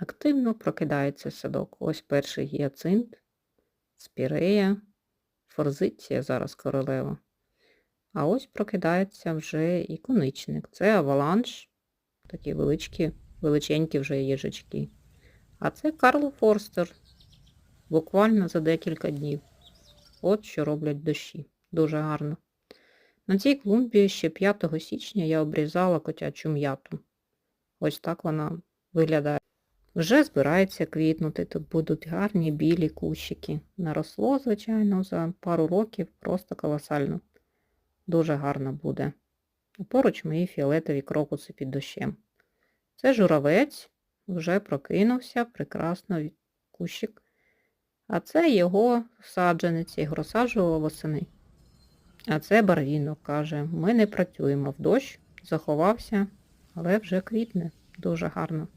Активно прокидається садок. Ось перший гіацинт, спірея, форзиція зараз королева. А ось прокидається вже і коничник. Це аваланш, такі величкі, величенькі вже їжачки. А це Карл Форстер. Буквально за декілька днів. От що роблять дощі. Дуже гарно. На цій клумбі ще 5 січня я обрізала котячу м'яту. Ось так вона виглядає. Вже збирається квітнути, тут будуть гарні білі кущики. Наросло, звичайно, за пару років просто колосально. Дуже гарно буде. Поруч мої фіолетові крокуси під дощем. Це журавець, вже прокинувся, прекрасно кущик. А це його саджанець, його восени. А це барвінок, каже, ми не працюємо в дощ, заховався, але вже квітне. Дуже гарно.